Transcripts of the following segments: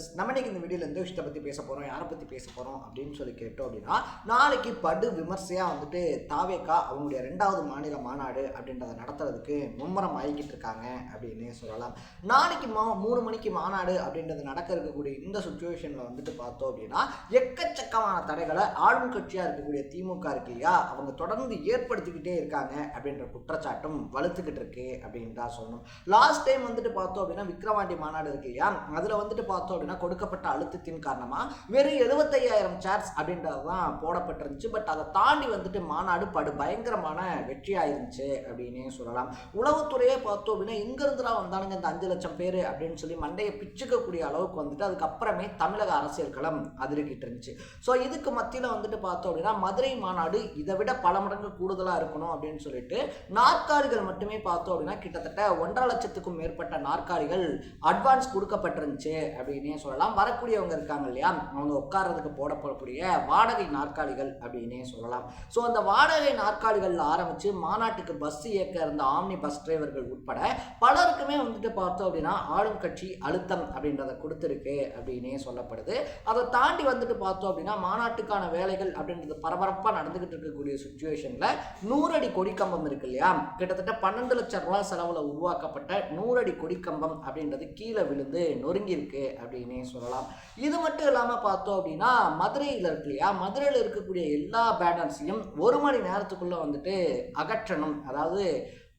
Friends நம்ம இன்னைக்கு இந்த வீடியோவில் எந்த விஷயத்தை பற்றி பேச போகிறோம் யாரை பற்றி பேச போகிறோம் அப்படின்னு சொல்லி கேட்டோம் அப்படின்னா நாளைக்கு படு விமர்சையாக வந்துட்டு தாவேக்கா அவங்களுடைய ரெண்டாவது மாநில மாநாடு அப்படின்றத நடத்துறதுக்கு மும்முரம் ஆகிக்கிட்டு இருக்காங்க அப்படின்னு சொல்லலாம். நாளைக்கு மா மூணு மணிக்கு மாநாடு அப்படின்றது நடக்க இருக்கக்கூடிய இந்த சுச்சுவேஷனில் வந்துட்டு பார்த்தோம் அப்படின்னா எக்கச்சக்கமான தடைகளை ஆளும் கட்சியாக இருக்கக்கூடிய திமுக இருக்கு இல்லையா? அவங்க தொடர்ந்து ஏற்படுத்திக்கிட்டே இருக்காங்க அப்படின்ற குற்றச்சாட்டும் வலுத்துக்கிட்டு இருக்கு அப்படின்னு தான் சொல்லணும். லாஸ்ட் டைம் வந்துட்டு பார்த்தோம் அப்படின்னா விக்ரவாண்டி மாநாடு இருக்கு இல்லையா? அதில் வந்துட்டு பார்த்தோம் அப்படின்னா கொடுக்கப்பட்ட அழுத்தத்தின் காரணமாக வெறும் எழுபத்தையாயிரம் சேர்ஸ் அப்படின்றது தான் போடப்பட்டிருந்துச்சு. பட் அதை தாண்டி வந்துட்டு மாநாடு படு பயங்கரமான வெற்றியாக இருந்துச்சு அப்படின்னே சொல்லலாம். உளவுத்துறையே பார்த்தோம் அப்படின்னா இங்கிருந்துலாம் வந்தானுங்க இந்த அஞ்சு லட்சம் பேர் அப்படின்னு சொல்லி மண்டையை பிச்சுக்கக்கூடிய அளவுக்கு வந்துட்டு அதுக்கப்புறமே தமிழக அரசியல் களம் அதிர்கிட்டு இருந்துச்சு ஸோ இதுக்கு மத்தியில் வந்துட்டு பார்த்தோம் அப்படின்னா மதுரை மாநாடு இதை விட பல மடங்கு கூடுதலாக இருக்கணும் அப்படின்னு சொல்லிட்டு நாற்காலிகள் மட்டுமே பார்த்தோம் அப்படின்னா கிட்டத்தட்ட ஒன்றரை லட்சத்துக்கும் மேற்பட்ட நாற்காலிகள் அட்வான்ஸ் கொடுக்கப்பட்டிருந்துச்சு அப்படின்னு சொல்லலாம். வரக்கூடியவங்க இருக்காங்க இல்லையா? அவங்க உட்கார்றதுக்கு போடப்படக்கூடிய வாடகை நாற்காலிகள் அப்படின்னே சொல்லலாம். ஸோ அந்த வாடகை நாற்காலிகளில் ஆரம்பித்து மாநாட்டுக்கு பஸ் இயக்க இருந்த ஆம்னி பஸ் டிரைவர்கள் உட்பட பலருக்குமே வந்துட்டு பார்த்தோம் அப்படின்னா ஆளும் கட்சி அழுத்தம் அப்படின்றத கொடுத்துருக்கு அப்படின்னே சொல்லப்படுது. அதை தாண்டி வந்துட்டு பார்த்தோம் அப்படின்னா மாநாட்டுக்கான வேலைகள் அப்படின்றது பரபரப்பாக நடந்துகிட்டு இருக்கக்கூடிய சுச்சுவேஷனில் நூறடி கொடிக்கம்பம் இருக்கு இல்லையா? கிட்டத்தட்ட பன்னெண்டு லட்சம் ரூபாய் செலவில் உருவாக்கப்பட்ட நூறடி கொடிக்கம்பம் அப்படின்றது கீழே விழுந்து நொறுங்கியிருக்கு அப்படின்னு அப்படின்னே சொல்லலாம். இது மட்டும் இல்லாமல் பார்த்தோம் அப்படின்னா மதுரையில் இருக்கு இல்லையா? மதுரையில் இருக்கக்கூடிய எல்லா பேனர்ஸையும் ஒரு மணி நேரத்துக்குள்ளே வந்துட்டு அகற்றணும். அதாவது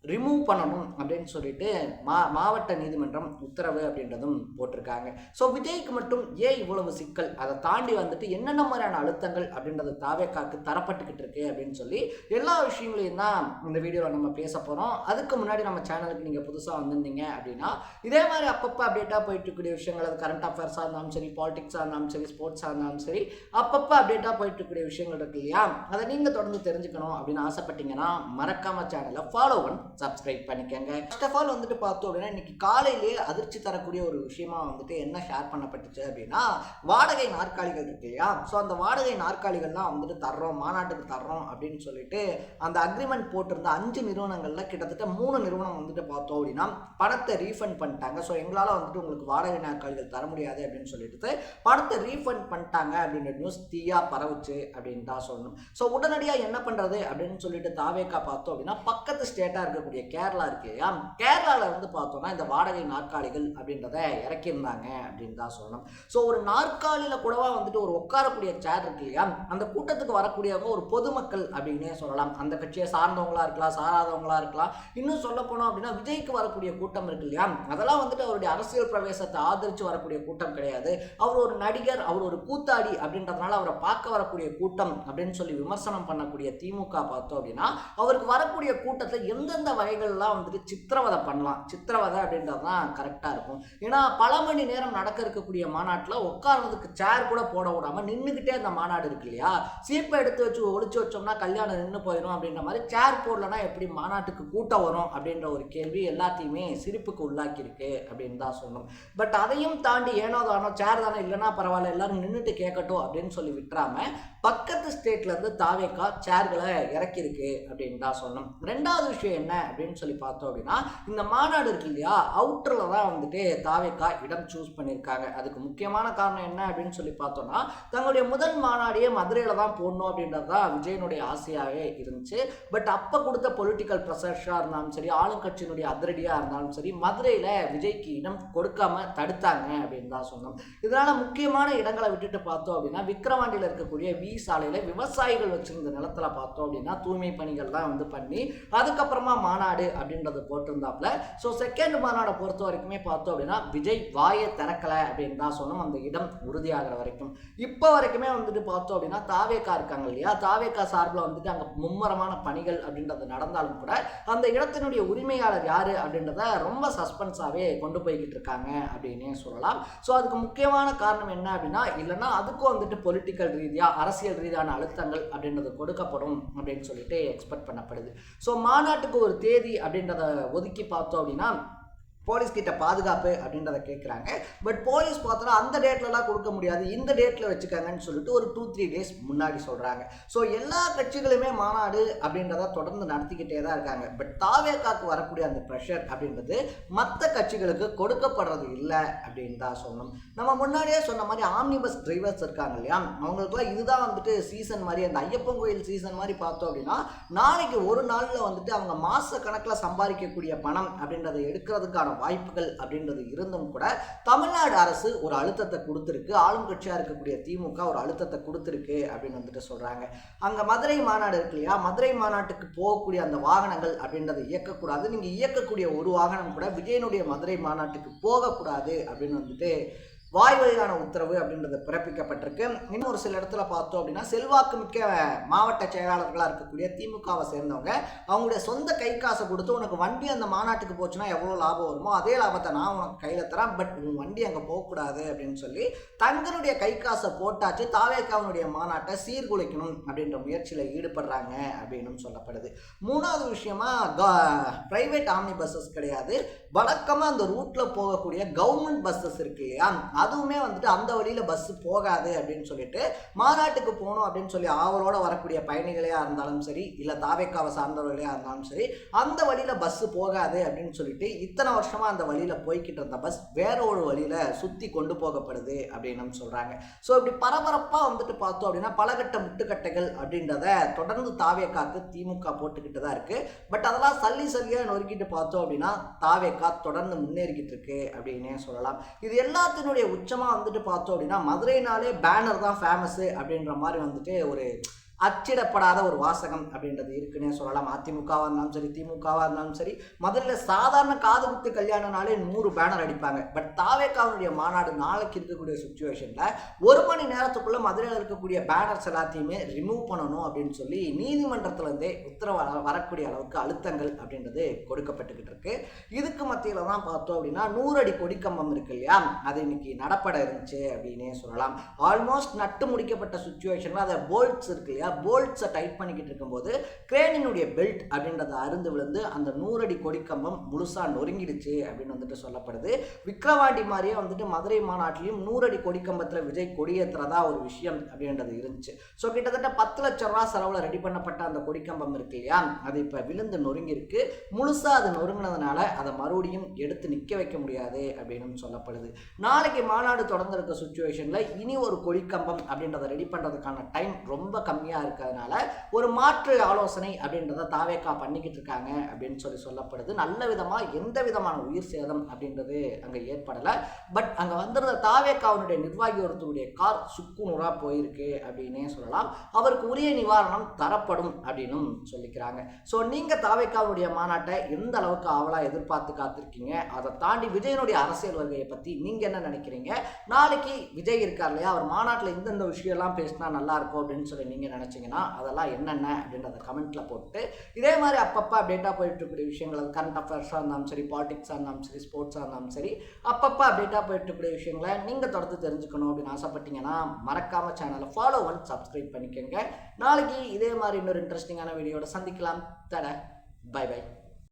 ரிமூவ் பண்ணணும் அப்படின்னு சொல்லிட்டு மா மாவட்ட நீதிமன்றம் உத்தரவு அப்படின்றதும் போட்டிருக்காங்க. ஸோ விஜய்க்கு மட்டும் ஏன் இவ்வளவு சிக்கல்? அதை தாண்டி வந்துட்டு என்னென்ன மாதிரியான அழுத்தங்கள் அப்படின்றது தாவேக்காக்கு தரப்பட்டுக்கிட்டு இருக்கு அப்படின்னு சொல்லி எல்லா விஷயங்களையும் தான் இந்த வீடியோவில் நம்ம பேச போகிறோம் அதுக்கு முன்னாடி நம்ம சேனலுக்கு நீங்கள் புதுசாக வந்திருந்தீங்க அப்படின்னா இதே மாதிரி அப்பப்போ அப்டேட்டாக போயிட்டு இருக்கக்கூடிய விஷயங்கள் அது கரண்ட் அஃபேர்ஸாக இருந்தாலும் சரி பாலிடிக்ஸாக இருந்தாலும் சரி ஸ்போர்ட்ஸாக இருந்தாலும் சரி அப்பப்போ அப்டேட்டாக போயிட்டு இருக்கக்கூடிய விஷயங்கள் இருக்கு இல்லையா? அதை நீங்கள் தொடர்ந்து தெரிஞ்சுக்கணும் அப்படின்னு ஆசைப்பட்டீங்கன்னா மறக்காம சேனலை ஃபாலோ பண்ணு. சப்ஸ்கிரைப் பண்ணிக்கோங்க. ஃபர்ஸ்ட் ஆஃப் ஆல் வந்துட்டு பார்த்தோம் அப்படின்னா இன்னைக்கு காலையிலேயே அதிர்ச்சி தரக்கூடிய ஒரு விஷயமா வந்துட்டு என்ன ஷேர் பண்ணப்பட்டுச்சு அப்படின்னா வாடகை நாற்காலிகள் இருக்கு இல்லையா? ஸோ அந்த வாடகை நாற்காலிகள்லாம் வந்துட்டு தர்றோம் மாநாட்டுக்கு தர்றோம் அப்படின்னு சொல்லிட்டு அந்த அக்ரிமெண்ட் போட்டிருந்த அஞ்சு நிறுவனங்களில் கிட்டத்தட்ட மூணு நிறுவனம் வந்துட்டு பார்த்தோம் அப்படின்னா பணத்தை ரீஃபண்ட் பண்ணிட்டாங்க. ஸோ எங்களால் வந்துட்டு உங்களுக்கு வாடகை நாற்காலிகள் தர முடியாது அப்படின்னு சொல்லிட்டு பணத்தை ரீஃபண்ட் பண்ணிட்டாங்க அப்படின்ற நியூஸ் தீயா பரவுச்சு அப்படின்னு தான் சொல்லணும். ஸோ உடனடியாக என்ன பண்ணுறது அப்படின்னு சொல்லிட்டு தாவேக்கா பார்த்தோம் அப்படின்னா பக்கத்து ஸ்டேட்டாக இருக்கக்கூடிய கேரளா இருக்கு. இல்லையா கேரளாவில் இருந்து பார்த்தோம்னா இந்த வாடகை நாற்காலிகள் அப்படின்றத இறக்கியிருந்தாங்க அப்படின்னு தான் சொல்லணும். ஸோ ஒரு நாற்காலியில் கூடவா வந்துட்டு ஒரு உட்காரக்கூடிய சேர் இருக்கு இல்லையா? அந்த கூட்டத்துக்கு வரக்கூடியவங்க ஒரு பொதுமக்கள் அப்படின்னே சொல்லலாம். அந்த கட்சியை சார்ந்தவங்களா இருக்கலாம் சாராதவங்களா இருக்கலாம். இன்னும் சொல்ல போனோம் அப்படின்னா விஜய்க்கு வரக்கூடிய கூட்டம் இருக்கு இல்லையா? அதெல்லாம் வந்துட்டு அவருடைய அரசியல் பிரவேசத்தை ஆதரித்து வரக்கூடிய கூட்டம் கிடையாது. அவர் ஒரு நடிகர் அவர் ஒரு கூத்தாடி அப்படின்றதுனால அவரை பார்க்க வரக்கூடிய கூட்டம் அப்படின்னு சொல்லி விமர்சனம் பண்ணக்கூடிய திமுக பார்த்தோம் அப்படின்னா அவருக்கு வரக்கூடிய கூட்டத்தில் எந்தெந்த வகைகள்லாம் வந்துட்டு சித்திரவதை பண்ணலாம். சித்திரவதை அப்படின்றது தான் கரெக்டாக இருக்கும். ஏன்னா பல மணி நேரம் நடக்க இருக்கக்கூடிய மாநாட்டில் உட்கார்றதுக்கு சேர் கூட போட விடாமல் நின்றுக்கிட்டே அந்த மாநாடு இருக்கு இல்லையா? சீப்பை எடுத்து வச்சு ஒழிச்சு வச்சோம்னா கல்யாணம் நின்று போயிடும் அப்படின்ற மாதிரி சேர் போடலன்னா எப்படி மாநாட்டுக்கு கூட்டம் வரும் அப்படின்ற ஒரு கேள்வி எல்லாத்தையுமே சிரிப்புக்கு உள்ளாக்கியிருக்கு அப்படின்னு தான் சொல்லணும். பட் அதையும் தாண்டி ஏனோ தானோ சேர் தானே இல்லைன்னா பரவாயில்ல எல்லாரும் நின்றுட்டு கேட்கட்டும் அப்படின்னு சொல்லி விட்டுறாம பக்கத்து ஸ்டேட்லேருந்து தாவேக்கா சேர்களை இறக்கியிருக்கு அப்படின்னு தான் சொல்லணும். ரெண்டாவது விஷயம் என்ன அப்படின்னு சொல்லி பார்த்தோம் அப்படின்னா இந்த மாநாடு இருக்கு இல்லையா அவுட்டரில் தான் வந்துட்டு தாவேக்கா இடம் சூஸ் பண்ணியிருக்காங்க. அதுக்கு முக்கியமான காரணம் என்ன அப்படின்னு சொல்லி பார்த்தோம்னா தங்களுடைய முதல் மாநாடையே மதுரையில் தான் போடணும் அப்படின்றது தான் விஜயனுடைய ஆசையாகவே இருந்துச்சு. பட் அப்போ கொடுத்த பொலிட்டிக்கல் ப்ரெஷர்ஸாக இருந்தாலும் சரி ஆளுங்கட்சியினுடைய அதிரடியாக இருந்தாலும் சரி மதுரையில் விஜய்க்கு இடம் கொடுக்காம தடுத்தாங்க அப்படின்னு தான் சொன்னோம் இதனால் முக்கியமான இடங்களை விட்டுட்டு பார்த்தோம் அப்படின்னா விக்கிரவாண்டியில் இருக்கக்கூடிய வி சாலையில் விவசாயிகள் வச்சிருந்த நிலத்தில் பார்த்தோம் அப்படின்னா தூய்மை பணிகள் தான் வந்து பண்ணி அதுக்கப்புறமா மாநாடு அப்படின்றது போட்டிருந்தாப்புல. ஸோ செகண்ட் மாநாடை பொறுத்த வரைக்குமே பார்த்தோம் அப்படின்னா விஜய் வாயை திறக்கலை அப்படின்னு தான் சொன்னோம் அந்த இடம் உறுதியாகிற வரைக்கும். இப்போ வரைக்குமே வந்துட்டு பார்த்தோம் அப்படின்னா தாவேக்கா இருக்காங்க இல்லையா? தாவேக்கா சார்பில் வந்துட்டு அங்கே மும்மரமான பணிகள் அப்படின்றது நடந்தாலும் கூட அந்த இடத்தினுடைய உரிமையாளர் யார் அப்படின்றத ரொம்ப சஸ்பென்ஸாகவே கொண்டு போய்கிட்டு இருக்காங்க அப்படின்னே சொல்லலாம். ஸோ அதுக்கு முக்கியமான காரணம் என்ன அப்படின்னா இல்லைன்னா அதுக்கும் வந்துட்டு பொலிட்டிக்கல் ரீதியாக அரசியல் ரீதியான அழுத்தங்கள் அப்படின்றது கொடுக்கப்படும் அப்படின்னு சொல்லிட்டு எக்ஸ்பெக்ட் பண்ணப்படுது. ஸோ மாநாட்டுக்கு ஒரு தேதி அப்படின்றத ஒதுக்கி பார்த்தோம் அப்படின்னா போலீஸ் கிட்ட பாதுகாப்பு அப்படின்றத கேட்குறாங்க பட் போலீஸ் பார்த்தோன்னா அந்த டேட்லலாம் கொடுக்க முடியாது. இந்த டேட்டில் வச்சுக்கோங்கன்னு சொல்லிட்டு ஒரு டூ த்ரீ டேஸ் முன்னாடி சொல்கிறாங்க ஸோ எல்லா கட்சிகளுமே மாநாடு அப்படின்றத தொடர்ந்து நடத்திக்கிட்டே தான் இருக்காங்க. பட் தாவேக்காக்கு வரக்கூடிய அந்த ப்ரெஷர் அப்படின்றது மற்ற கட்சிகளுக்கு கொடுக்கப்படுறது இல்லை அப்படின்னு தான் சொல்லணும். நம்ம முன்னாடியே சொன்ன மாதிரி ஆம்னி பஸ் டிரைவர்ஸ் இருக்காங்க இல்லையா? அவங்களுக்குலாம் இதுதான் வந்துட்டு சீசன் மாதிரி அந்த ஐயப்பன் கோயில் சீசன் மாதிரி பார்த்தோம் அப்படின்னா நாளைக்கு ஒரு நாளில் வந்துட்டு அவங்க மாத கணக்கில் சம்பாதிக்கக்கூடிய பணம் அப்படின்றத எடுக்கிறதுக்கான வாய்ப்புகள் அப்படின்றது இருந்தும் கூட தமிழ்நாடு அரசு ஒரு அழுத்தத்தை கொடுத்துருக்கு. ஆளும் கட்சியாக இருக்கக்கூடிய திமுக ஒரு அழுத்தத்தை கொடுத்துருக்கு அப்படின்னு வந்துட்டு சொல்கிறாங்க அங்கே மதுரை மாநாடு இருக்கு இல்லையா? மதுரை மாநாட்டுக்கு போகக்கூடிய அந்த வாகனங்கள் அப்படின்றத இயக்கக்கூடாது. நீங்கள் இயக்கக்கூடிய ஒரு வாகனம் கூட விஜயனுடைய மதுரை மாநாட்டுக்கு போகக்கூடாது அப்படின்னு வந்துட்டு வாய் வழியான உத்தரவு அப்படின்றது பிறப்பிக்கப்பட்டிருக்கு. இன்னும் ஒரு சில இடத்துல பார்த்தோம் அப்படின்னா செல்வாக்கு மிக்க மாவட்ட செயலாளர்களாக இருக்கக்கூடிய திமுகவை சேர்ந்தவங்க அவங்களுடைய சொந்த கை காசை கொடுத்து உனக்கு வண்டி அந்த மாநாட்டுக்கு போச்சுன்னா எவ்வளோ லாபம் வருமோ அதே லாபத்தை நான் உனக்கு கையில் தரேன். பட் உன் வண்டி அங்கே போகக்கூடாது. அப்படின்னு சொல்லி தங்களுடைய கை காசை போட்டாச்சு தாவேக்காவனுடைய மாநாட்டை சீர்குலைக்கணும் அப்படின்ற முயற்சியில் ஈடுபடுறாங்க அப்படின்னு சொல்லப்படுது. மூணாவது விஷயமா பிரைவேட் ஆம்னி பஸ்ஸஸ் கிடையாது. வழக்கமாக அந்த ரூட்டில் போகக்கூடிய கவர்மெண்ட் பஸ்ஸஸ் இருக்கு இல்லையா அதுவுமே வந்துட்டு அந்த வழியில் பஸ்ஸு போகாது அப்படின்னு சொல்லிட்டு மாநாட்டுக்கு போகணும் அப்படின்னு சொல்லி ஆவலோட வரக்கூடிய பயணிகளையாக இருந்தாலும் சரி இல்லை தாவேக்காவை சார்ந்தவர்களையாக இருந்தாலும் சரி அந்த வழியில் பஸ்ஸு போகாது அப்படின்னு சொல்லிட்டு இத்தனை வருஷமாக அந்த வழியில் போய்கிட்டு இருந்த பஸ் வேற ஒரு வழியில் சுற்றி கொண்டு போகப்படுது அப்படின்னு சொல்கிறாங்க ஸோ இப்படி பரபரப்பாக வந்துட்டு பார்த்தோம் அப்படின்னா பலகட்ட முட்டுக்கட்டைகள் அப்படின்றத தொடர்ந்து தாவேக்காக்கு திமுக போட்டுக்கிட்டு தான் இருக்குது பட் அதெல்லாம் சல்லி சல்லியாக நொறுக்கிட்டு பார்த்தோம் அப்படின்னா தாவேக்கா தொடர்ந்து முன்னேறிக்கிட்டு இருக்கு அப்படின்னே சொல்லலாம். இது எல்லாத்தினுடைய உச்சமாக வந்துட்டு பார்த்தோம் அப்படின்னா மதுரைனாலே பேனர் தான் ஃபேமஸ்ஸு அப்படின்ற மாதிரி வந்துட்டு ஒரு அச்சிடப்படாத ஒரு வாசகம் அப்படின்றது இருக்குன்னே சொல்லலாம். அதிமுகவாக இருந்தாலும் சரி திமுகவாக இருந்தாலும் சரி முதல்ல சாதாரண காது குத்து கல்யாணம்னாலே நூறு பேனர் அடிப்பாங்க. பட் தாவேக்காவுடைய மாநாடு நாளைக்கு இருக்கக்கூடிய சுச்சுவேஷனில் ஒரு மணி நேரத்துக்குள்ளே மதுரையில் இருக்கக்கூடிய பேனர்ஸ் எல்லாத்தையுமே ரிமூவ் பண்ணணும் அப்படின்னு சொல்லி நீதிமன்றத்திலேருந்தே உத்தரவு வரக்கூடிய அளவுக்கு அழுத்தங்கள் அப்படின்றது கொடுக்கப்பட்டுக்கிட்டு இருக்கு. இதுக்கு மத்தியில் தான் பார்த்தோம் அப்படின்னா நூறடி கொடிக்கம்பம் இருக்கு இல்லையா? அது இன்னைக்கு நடப்பட இருந்துச்சு அப்படின்னே சொல்லலாம். ஆல்மோஸ்ட் நட்டு முடிக்கப்பட்ட சுச்சுவேஷனில் அதை போல்ட்ஸ் இருக்கு இல்லையா? போல்ட்ஸை டைட் பண்ணிக்கிட்டு இருக்கும்போது கிரேனினுடைய பெல்ட் அப்படின்றத அருந்து விழுந்து அந்த நூறடி கொடிக்கம்பம் முழுசாக நொறுங்கிடுச்சு அப்படின்னு வந்துட்டு சொல்லப்படுது. விக்ரவாண்டி மாதிரியே வந்துட்டு மதுரை மாநாட்டிலையும் நூறடி கொடிக்கம்பத்தில் விஜய் கொடியேற்றுறதா ஒரு விஷயம் அப்படின்றது இருந்துச்சு. ஸோ கிட்டத்தட்ட பத்து லட்ச ரூபா செலவில் ரெடி பண்ணப்பட்ட அந்த கொடிக்கம்பம் இருக்கு இல்லையா? அது இப்போ விழுந்து நொறுங்கியிருக்கு. முழுசாக அது நொறுங்கினதுனால அதை மறுபடியும் எடுத்து நிற்க வைக்க முடியாது அப்படின்னு சொல்லப்படுது. நாளைக்கு மாநாடு தொடர்ந்து இருக்க சுச்சுவேஷனில் இனி ஒரு கொடிக்கம்பம் அப்படின்றத ரெடி பண்ணுறதுக்கான டைம் ரொம்ப கம்மியாக இருக்கிறதுனால ஒரு மாற்று ஆலோசனை அப்படின்றத தாவேக்கா பண்ணிக்கிட்டு இருக்காங்க அப்படின்னு சொல்லி சொல்லப்படுது. நல்ல விதமாக எந்த விதமான உயிர் சேதம் அப்படின்றது அங்கே ஏற்படலை. பட் அங்கே வந்திருந்த தாவேக்காவுடைய நிர்வாகி ஒருத்தருடைய கார் சுக்குநூறாக போயிருக்கு அப்படின்னே சொல்லலாம். அவருக்கு உரிய நிவாரணம் தரப்படும் அப்படின்னும் சொல்லிக்கிறாங்க. ஸோ நீங்கள் தாவேக்காவுடைய மாநாட்டை எந்த அளவுக்கு ஆவலாக எதிர்பார்த்து காத்திருக்கீங்க? அதை தாண்டி விஜயனுடைய அரசியல் வருகையை பற்றி நீங்கள் என்ன நினைக்கிறீங்க? நாளைக்கு விஜய் இருக்கார் இல்லையா? அவர் மாநாட்டில் இந்தந்த விஷயம்லாம் பேசினா நல்லா இருக்கும் அப்படின்னு சொல்லி நீங்கள் நினச்சிங்கன்னா அதெல்லாம் என்னென்ன அப்படின்றத கமெண்ட்டில் போட்டு இதே மாதிரி அப்பப்போ அப்டேட்டாக போயிட்டு இருக்கக்கூடிய விஷயங்கள் அது கரண்ட் அஃபேர்ஸாக இருந்தாலும் சரி பாலிடிக்ஸாக இருந்தாலும் சரி ஸ்போர்ட்ஸாக இருந்தாலும் சரி அப்பப்போ அப்டேட்டாக போயிட்டு இருக்கக்கூடிய விஷயங்களை நீங்கள் தொடர்ந்து தெரிஞ்சுக்கணும் அப்படின்னு ஆசைப்பட்டீங்கன்னா மறக்காமல் சேனலை ஃபாலோ ஒன் சப்ஸ்கிரைப் பண்ணிக்கோங்க. நாளைக்கு இதே மாதிரி இன்னொரு இன்ட்ரெஸ்டிங்கான வீடியோட சந்திக்கலாம். தட பை பை